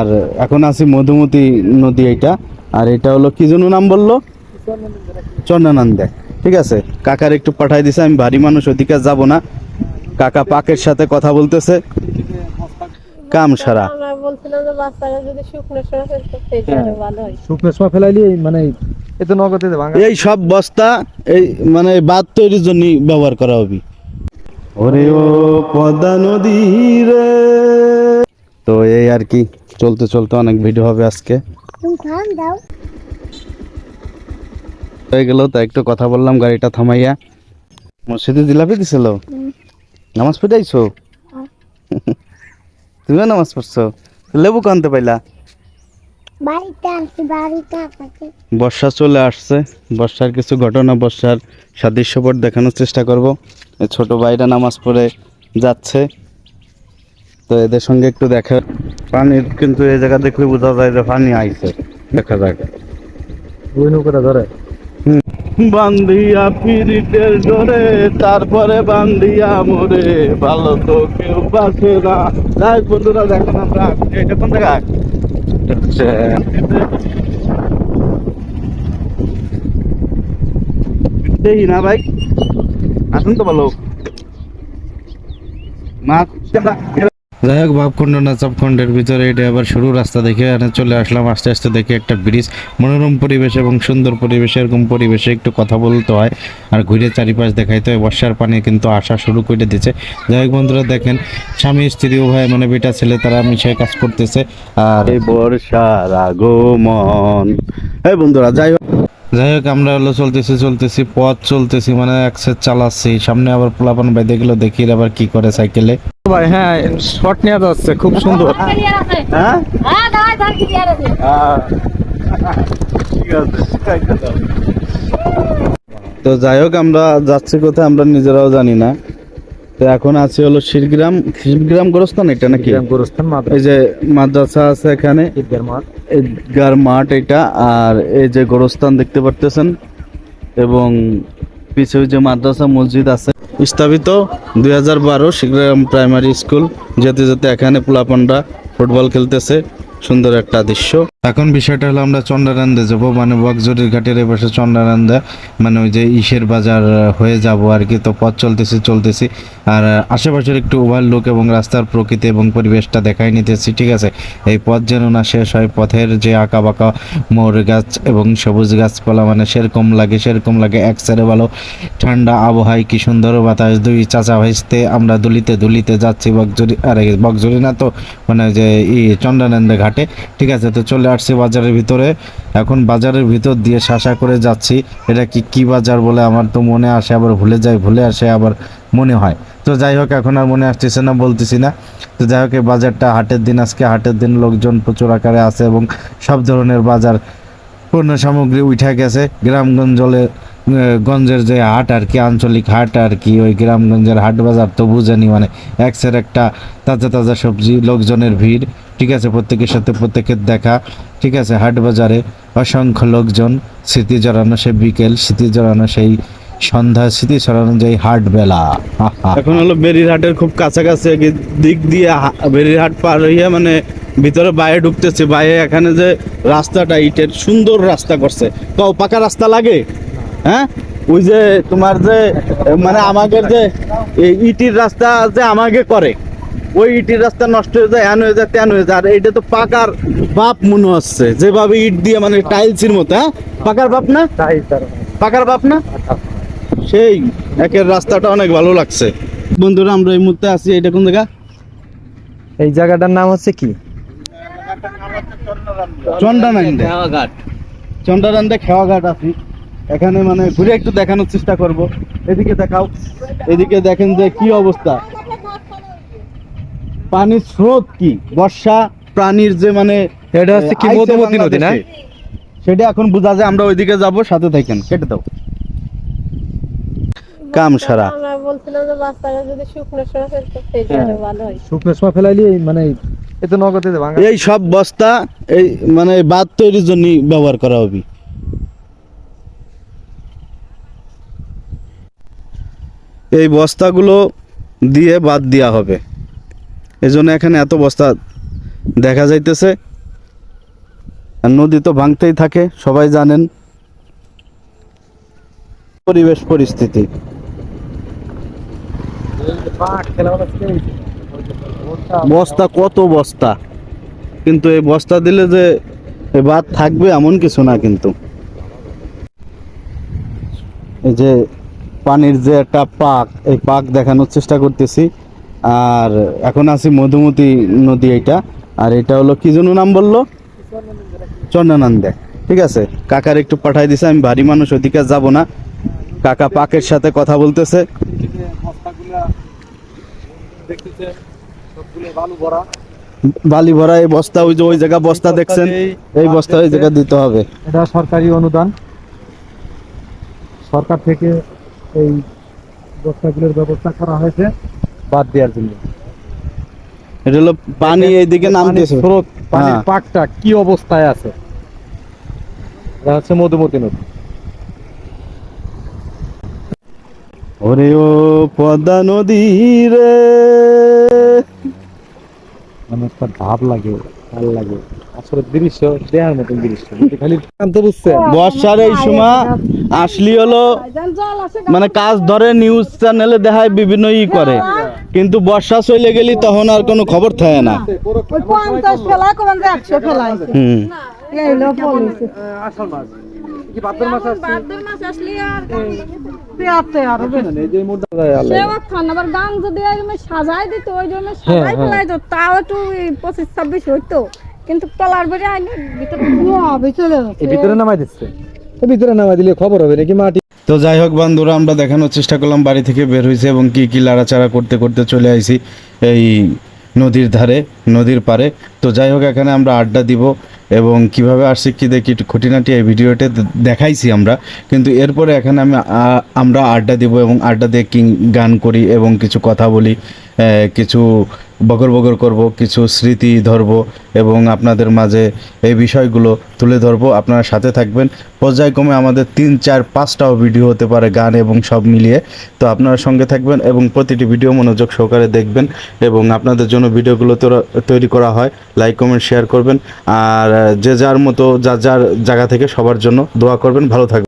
আর এখন আছি মধুমতি নদী এটা। আর এটা হলো কি জন্য নাম বলল? চন্দ্রানন্দে। ঠিক আছে? কাকার একটু পাঠাই দিছে আমি ভারী মানুষ ওদিকে যাব না। কাকা পাকের সাথে কথা বলতেছে। কাম সারা। হয়। মানে এতে নগদে ভাঙা। এই সব বস্তা এই মানে বাদ তৈরির জন্য ব্যবহার করা হবে। ওরে ও পদ্মা নদী রে। আর কি চলতে চলতে অনেক ভিডিও হবে আজকে। হয়ে গেল তো একটু কথা বললাম গাড়িটা থামাইয়া। মসজিদে জিলাপি দিছিল? নামাজ পড়াইছো তুমিও নামাজ পড়ছো? লেবু কানতে পাইলা? বর্ষা চলে আসছে বর্ষার কিছু ঘটনা বর্ষার সাদৃশ্যপট দেখানোর চেষ্টা করব। ছোট ভাইরা নামাজ পড়ে যাচ্ছে তো এদের সঙ্গে একটু দেখা পানির কিন্তু এই জায়গা দেখলে বোঝা যায় যে পানি আইছে। দেখা যাক। ওই নৌকাটা ধরে। তারপরে বান্ধিয়া মোরে ভালো তো কেউ না। যাই বন্ধুরা দেখেন আমরা এটা কোন জায়গা হচ্ছে দেখি না ভাই? আসুন তো ভালো মা যাই হোক ভাবখণ্ড না চাপখণ্ডের ভিতরে এটা আবার সরু রাস্তা দেখে এখানে চলে আসলাম। আস্তে আস্তে দেখে একটা ব্রিজ, মনোরম পরিবেশ এবং সুন্দর পরিবেশ, এরকম পরিবেশে একটু কথা বলতে হয়। আর ঘুরে চারিপাশ দেখাইতে হয়, বর্ষার পানি কিন্তু আসা শুরু করে দিচ্ছে যাই হোক, বন্ধুরা, দেখেন, স্বামী, স্ত্রী, উভয় মানে বেটা ছেলে, তারা মিশে কাজ করতেছে। আর বর্ষার আগমন। এই বন্ধুরা, যাই হোক। যাই হোক আমরা হলো চলতেছি চলতেছি পথ চলতেছি মানে অ্যাক্সেস চালাচ্ছি। সামনে আবার পোলাপান ভাই দেখল দেখি আবার কি করে সাইকেলে। ভাই হ্যাঁ শর্ট নেওয়া যাচ্ছে খুব সুন্দর। হ্যাঁ? হ্যাঁ তো যাই হোক আমরা যাচ্ছি কোথায় আমরা নিজেরাও জানি না। তো এখন আছে হলো শিরগ্রাম। শিরগ্রাম গোরস্থান এটা নাকি? গোরস্থান এই যে মাদ্রাসা আছে এখানে। ঈদগার মাঠ। এটা। আর এই যে গোরস্থান দেখতে পারতেছেন। এবং পিছে যে মাদ্রাসা মসজিদ আছে। স্থাপিত দুই হাজার বারো শিরগ্রাম প্রাইমারি স্কুল। যেতে যেতে এখানে পোলাপানরা ফুটবল খেলতেছে। সুন্দর একটা দৃশ্য। এখন বিষয়টা হলো আমরা চন্ডারান্দে যাব মানে বকজরির ঘাটের এ পাশে চন্ডারান্দা মানে ওই যে ইসের বাজার হয়ে যাব আর কি, তো পথ চলতেছি চলতেছি। আর আশেপাশের একটু ওভারলুক এবং রাস্তার প্রকৃতি এবং পরিবেশটা দেখাই নিতেছি, ঠিক আছে? এই পথ যেন না শেষ হয়, পথের যে আঁকা বাঁকা মোর গাছ এবং সবুজ গাছপালা মানে সেরকম লাগে সেরকম লাগে, এক সাইডে ভালো ঠান্ডা আবহাওয়ায় কি সুন্দর বাতাস, দুই চাচা ভাইসতে আমরা দুলিতে দুলিতে যাচ্ছি বকজরি আরে বকজরি না তো মানে যে ই চন্দ্রানন্দে ঘাটে ঠিক আছে, তো চলে আসছি বাজারের ভিতরে। এখন বাজারের ভিতর দিয়ে শাসা করে যাচ্ছি। এটা কি কি বাজার বলে আমার তো মনে আসে, আবার ভুলে যায় ভুলে আসে আবার মনে হয়। তো যাই হোক, এখন আর মনে আসতেছে না, বলতেছি না। তো যাই হোক, এই বাজারটা হাটের দিন, আজকে হাটের দিন লোকজন প্রচুর আকারে আছে এবং সব ধরনের বাজার পণ্য সামগ্রী উঠে গেছে। গ্রামগঞ্জলে গঞ্জের যে হাট আর কি, আঞ্চলিক হাট আর কি, ওই গ্রামগঞ্জের হাট বাজার তো বুঝেনি মানে একসের একটা তাজা তাজা সবজি, লোকজনের ভিড়। ঠিক আছে, প্রত্যেকের সাথে প্রত্যেকের দেখা, ঠিক আছে, হাট বাজারে অসংখ্য লোকজন, স্মৃতি জড়ানো সে বিকেল, স্মৃতি জড়ানো সেই সন্ধ্যা, স্মৃতি ছড়ানো যায় হাট বেলা। এখন হলো বেরিরহাটের খুব কাছাকাছি দিক দিয়ে বেরিরহাট পার হইয়া মানে ভিতরে বাইরে ঢুকতেছে বাইরে এখানে যে রাস্তাটা, ইটের সুন্দর রাস্তা করছে। তো পাকা রাস্তা লাগে? হ্যাঁ? ওই যে তোমার যে মানে আমাদের যে ইটির রাস্তা যে আমাকে করে। ওই ইটির রাস্তা নষ্ট হয়ে যায় এন হয়ে যায় তেন হয়ে যায়। আর এটা তো পাকার বাপ মনে হচ্ছে যেভাবে ইট দিয়ে মানে টাইলসের মতো হ্যাঁ? পাকার বাপ না? পাকার বাপ না? সেই একের রাস্তাটা অনেক ভালো লাগছে। বন্ধুরা আমরা এই মুহূর্তে আছি এটা কোন জায়গা? এই জায়গাটার নাম হচ্ছে কি? চন্ডানান্দে চন্ডানান্দে খেওয়াঘাট আছি। এখানে মানে ঘুরে একটু দেখানোর চেষ্টা করব। এদিকে দেখাও। এদিকে দেখেন যে কি অবস্থা। পানির স্রোত কি? বর্ষা প্রাণীর যে মানে এটা হচ্ছে কি মধুমতি নদী না? সেটা এখন বোঝা যায় আমরা ওইদিকে যাব সাথে থাকেন কেটে দাও। কাম সারা। আমরা বলছিলাম যে বাচ্চারা যদি শুকনো সময় হয় শুকনো সময় ফেলাইলি মানে এতে নগদে এই সব বস্তা এই মানে বাদ তৈরির জন্য ব্যবহার করা হবে। এই বস্তাগুলো দিয়ে বাদ দেওয়া হবে। এই জন্য এখানে এত বস্তা দেখা যাইতেছে। আর নদী তো ভাঙতেই থাকে, সবাই জানেন। পরিবেশ পরিস্থিতি। বস্তা কত বস্তা? কিন্তু এই বস্তা দিলে যে বাদ থাকবে এমন কিছু না কিন্তু। এই যে পানির যে একটা পাক, এই পাক দেখানোর চেষ্টা করতেছি। আর এখন আছি মধুমতি নদী এটা আর এটা হলো কি যেন নাম বলল? চন্দ্রানন্দে। ঠিক আছে, কাকার একটু পাঠাই দিছে, আমি ভারী মানুষ, ওদিকে যাব না। কাকা পাকের সাথে কথা বলতেছে। বালি ভরা এই বস্তা, ওই যে ওই জায়গা বস্তা দেখছেন? এই বস্তা ওই জায়গা দিতে হবে। এটা সরকারি অনুদান। সরকার থেকে এই বস্তাগুলোর ব্যবস্থা করা হয়েছে। বাদ দেওয়ার জন্য। এটা হলো পানি এইদিকে নামতেছে। স্রোত পানির হ্যাঁ। পাকটা কি অবস্থায় আছে? এটা হচ্ছে মধুমতি নদী। ওরে ও পদ্মা নদী রে। মানে একটা ভাব লাগে ভালো লাগে। আসলে দৃশ্য দেখার মতন দৃশ্য। খালি শান্ত বুঝছেন বর্ষার এই সময় আসলি হলো মানে কাজ ধরে নিউজ চ্যানেলে দেখায় বিভিন্ন ই করে। কিন্তু বর্ষা চলে গেলি তখন আর কোনো খবর থাকে না। হ্যাঁ, কিন্তু টলার বেড়ে আইনে ভিতরে হবে চলে এই ভিতরে নামাই দিচ্ছে। ভিতরে নামাই দিলে খবর হবে নাকি মাটি? তো যাই হোক বন্ধুরা, আমরা দেখানোর চেষ্টা করলাম বাড়ি থেকে বের হয়েছে এবং কি কি লাড়াচাড়া করতে করতে চলে আইছি এই নদীর ধারে, নদীর পারে তো যাই হোক, এখানে আমরা আড্ডা দিব এবং কীভাবে আসছি, কি দেখি খুঁটিনাটি এই ভিডিওতে দেখাইছি আমরা। কিন্তু এরপরে এখানে আমি আমরা আড্ডা দিব এবং আড্ডা দিয়ে কিং গান করি এবং কিছু কথা বলি। কিছু বগর বগর করব, কিছু স্মৃতি ধরব এবং আপনাদের মাঝে এই বিষয়গুলো তুলে ধরবো। আপনারা সাথে থাকবেন। পর্যায়ক্রমে আমাদের তিন, চার, পাঁচটাও ভিডিও হতে পারে গান এবং সব মিলিয়ে। তো আপনারা সঙ্গে থাকবেন এবং প্রতিটি ভিডিও মনোযোগ সহকারে দেখবেন এবং আপনাদের জন্য ভিডিওগুলো তোরা- করা হয়। লাইক, কমেন্ট, শেয়ার করবেন। আর যে যার মতো, যার যার জায়গা থেকে সবার জন্য দোয়া করবেন। ভালো থাকবেন।